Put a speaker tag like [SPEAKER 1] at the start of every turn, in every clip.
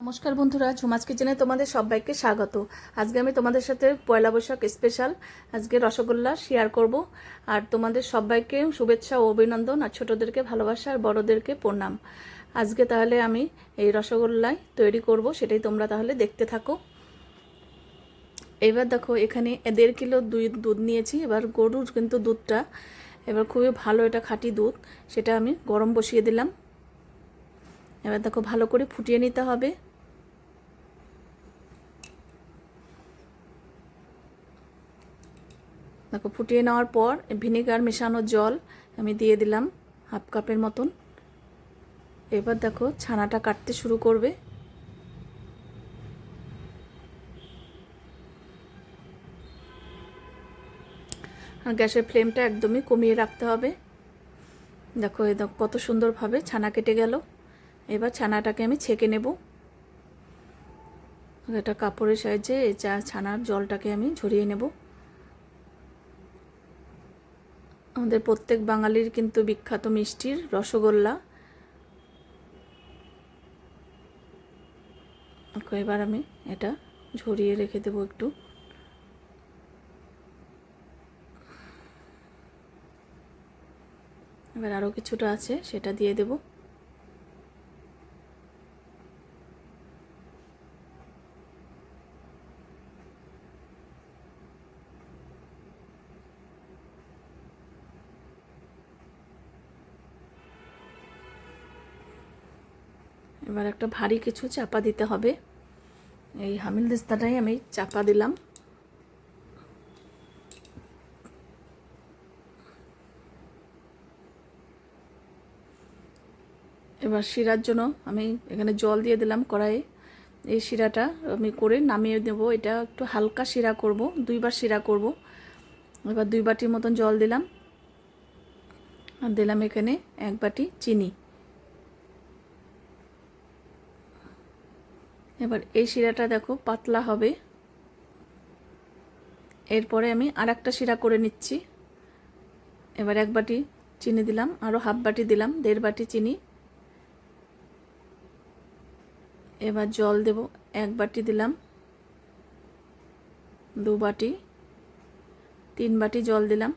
[SPEAKER 1] নমস্কার বন্ধুরা ঝুমাজ কিচেনে তোমাদের সবাইকে স্বাগত। আজকে আমি তোমাদের সাথে পয়লা বৈশাখ স্পেশাল আজকে রসগোল্লা শেয়ার করব। আর তোমাদের সবাইকে শুভেচ্ছা ও অভিনন্দন আর ছোটদেরকে ভালোবাসা আর বড়দেরকে প্রণাম। আজকে তাহলে আমি এই রসগোল্লাই তৈরি করব, সেটাই তোমরা তাহলে দেখতে থাকো। এবার দেখো, এখানে দেড় কিলো দুধ নিয়েছি। এবার গরুর কিন্তু দুধটা, এবার খুবই ভালো এটা খাঁটি দুধ, সেটা আমি গরম বসিয়ে দিলাম। এবার দেখো, ভালো করে ফুটিয়ে নিতে হবে। দেখো, ফুটিয়ে নেওয়ার পর ভিনেগার মেশানো জল আমি দিয়ে দিলাম হাফ কাপের মতন। এবার দেখো, ছানাটা কাটতে শুরু করবে। আর গ্যাসের ফ্লেমটা একদমই কমিয়ে রাখতে হবে। দেখো দেখো, কত সুন্দরভাবে ছানা কেটে গেল। এবার ছানাটাকে আমি ছেঁকে নেব। এটা কাপড়ের সাহায্যে এই চা ছানার জলটাকে আমি ঝরিয়ে নেব। আমাদের প্রত্যেক বাঙালির কিন্তু বিখ্যাত মিষ্টির রসগোল্লা। এবার আমি এটা ঝরিয়ে রেখে দেবো একটু। এবার আরও কিছুটা আছে, সেটা দিয়ে দেব। এবার একটা ভারী কিছু চাপা দিতে হবে। এই হামিল দিস্তাটাই আমি চাপা দিলাম। এবার শিরার জন্য আমি এখানে জল দিয়ে দিলাম কড়াইয়ে। এই শিরাটা আমি করে নামিয়ে দেব। এটা একটু হালকা শিরা করব, দুইবার শিরা করব। এবার দুই বাটির মতন জল দিলাম। আর দিলাম এখানে এক বাটি চিনি। এবার এই শিরাটা দেখো, পাতলা হবে। এরপরে আমি আর একটা শিরা করে নিচ্ছি। এবার এক বাটি চিনি দিলাম আরও হাফ বাটি দিলাম, দেড় বাটি চিনি। এবার জল দেব, এক বাটি দিলাম। দু বাটি, তিন বাটি জল দিলাম।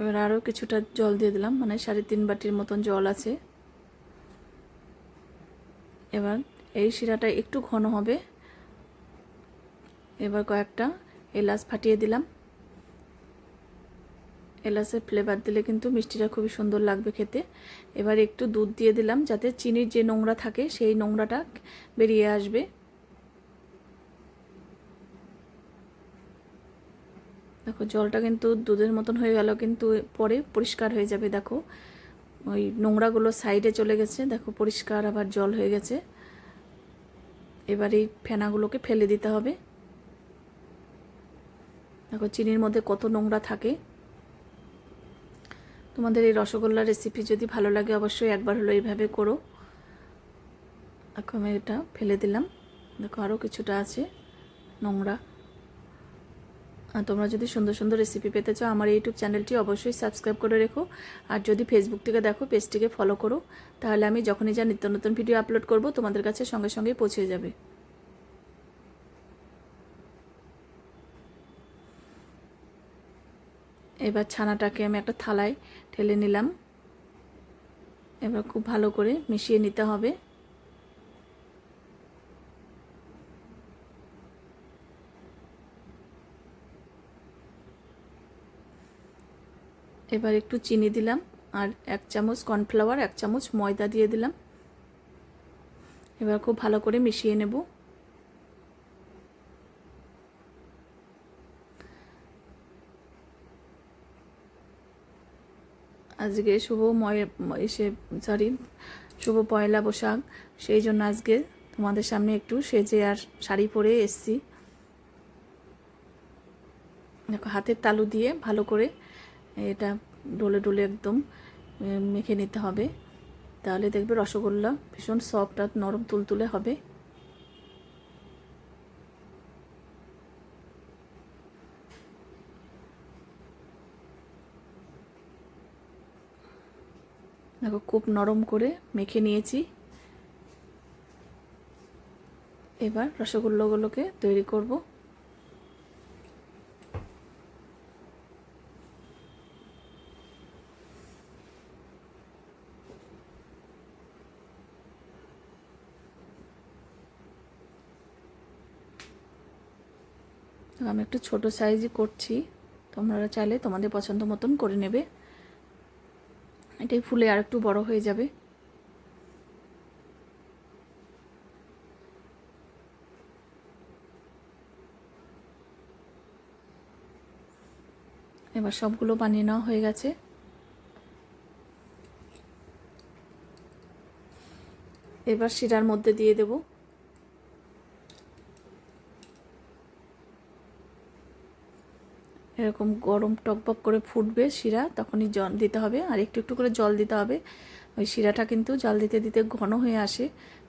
[SPEAKER 1] এবার আরও কিছুটা জল দিয়ে দিলাম মানে সাড়ে তিন বাটির মতন জল আছে। এবার এই শিরাটা একটু ঘন হবে। এবার কয়েকটা এলাচ ফাটিয়ে দিলাম। এলাচের ফ্লেভার দিলে কিন্তু মিষ্টিটা খুবই সুন্দর লাগবে খেতে। এবার একটু দুধ দিয়ে দিলাম যাতে চিনির যে নোংরা থাকে সেই নোংরাটা বেরিয়ে আসবে। দেখো, জলটা কিন্তু দুধের মতন হয়ে গেল, কিন্তু পরে পরিষ্কার হয়ে যাবে, দেখো। ওই নোংরাগুলো সাইডে চলে গেছে। দেখো পরিষ্কার আবার জল হয়ে গেছে। এবার এই ফেনাগুলোকে ফেলে দিতে হবে। দেখো চিনির মধ্যে কত নোংরা থাকে। তোমাদের এই রসগোল্লা রেসিপি যদি ভালো লাগে অবশ্যই একবার হলো এইভাবে করো। এখন আমি এটা ফেলে দিলাম। দেখো আরও কিছুটা আছে নোংরা। তোমরা যদি সুন্দর সুন্দর রেসিপি পেতে চাও, আমার ইউটিউব চ্যানেলটি অবশ্যই সাবস্ক্রাইব করে রেখো। আর যদি ফেসবুক থেকে দেখো পেজটিকে ফলো করো। তাহলে আমি যখনই যা নিত্য নতুন ভিডিও আপলোড করব, তোমাদের কাছে সঙ্গে সঙ্গে পৌঁছে যাবে। এবার ছানাটাকে আমি একটা থালায় ঠেলে নিলাম। এবার খুব ভালো করে মিশিয়ে নিতে হবে। এবার একটু চিনি দিলাম আর এক চামচ কর্নফ্লাওয়ার, এক চামচ ময়দা দিয়ে দিলাম। এবার খুব ভালো করে মিশিয়ে নেব। আজকে শুভ ময়, এসে সরি শুভ পয়লা বৈশাখ। সেই জন্য আজকে তোমাদের সামনে একটু সেজে আর শাড়ি পরে এসছি। দেখো, হাতের তালু দিয়ে ভালো করে এটা ডলে ডোলে একদম মেখে নিতে হবে। তাহলে দেখবে রসগোল্লা ভীষণ সফট আর নরম তুলতুলে হবে। দেখো খুব নরম করে মেখে নিয়েছি। এবার রসগোল্লাগুলোকে তৈরি করব। আমি একটু ছোট সাইজই করছি। তোমরা চাইলে তোমাদের পছন্দ মতন করে নেবে। এটাই ফুলে আর একটু বড় হয়ে যাবে। এবার সবগুলো বানিয়ে নেওয়া হয়ে গেছে। এবার শিরার মধ্যে দিয়ে দেব। এরকম গরম টকবক করে ফুটবে শিরা, তখনই জল দিতে হবে। আর একটু একটু করে জল দিতে হবে। ওই শিরাটা কিন্তু জল দিতে দিতে ঘন হয়ে আসে,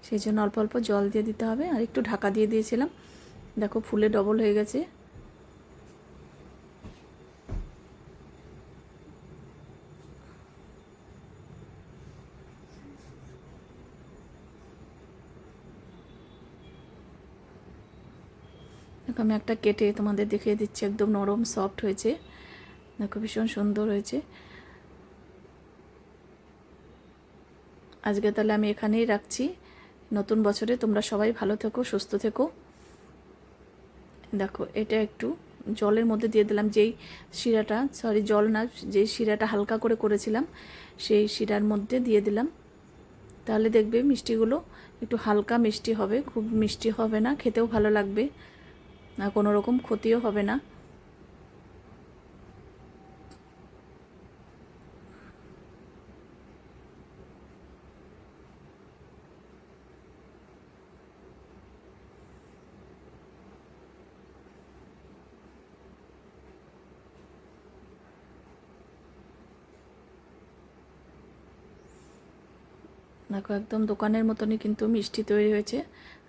[SPEAKER 1] সেই জন্য অল্প অল্প জল দিয়ে দিতে হবে। আর একটু ঢাকা দিয়ে দিয়েছিলাম। দেখো ফুলে ডবল হয়ে গেছে। দেখো, আমি একটা কেটে তোমাদের দেখিয়ে দিচ্ছি, একদম নরম সফট হয়েছে। দেখো, ভীষণ সুন্দর হয়েছে। আজকে তাহলে আমি এখানেই রাখছি। নতুন বছরে তোমরা সবাই ভালো থেকো, সুস্থ থেকো। দেখো, এটা একটু জলের মধ্যে দিয়ে দিলাম, যেই শিরাটা সরি জল না, যেই শিরাটা হালকা করে করেছিলাম, সেই শিরার মধ্যে দিয়ে দিলাম। তাহলে দেখবে মিষ্টিগুলো একটু হালকা মিষ্টি হবে, খুব মিষ্টি হবে না, খেতেও ভালো লাগবে। কোনো রকম ক্ষতিও হবে না। দেখো, একদম দোকানের মতনই কিন্তু মিষ্টি তৈরি হয়েছে।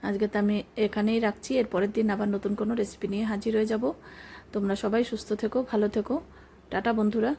[SPEAKER 1] আজকে তো আমি এখানেই রাখছি, এরপরের দিন আবার নতুন কোনো রেসিপি নিয়ে হাজির হয়ে যাব। তোমরা সবাই সুস্থ থেকো, ভালো থেকো। টাটা বন্ধুরা।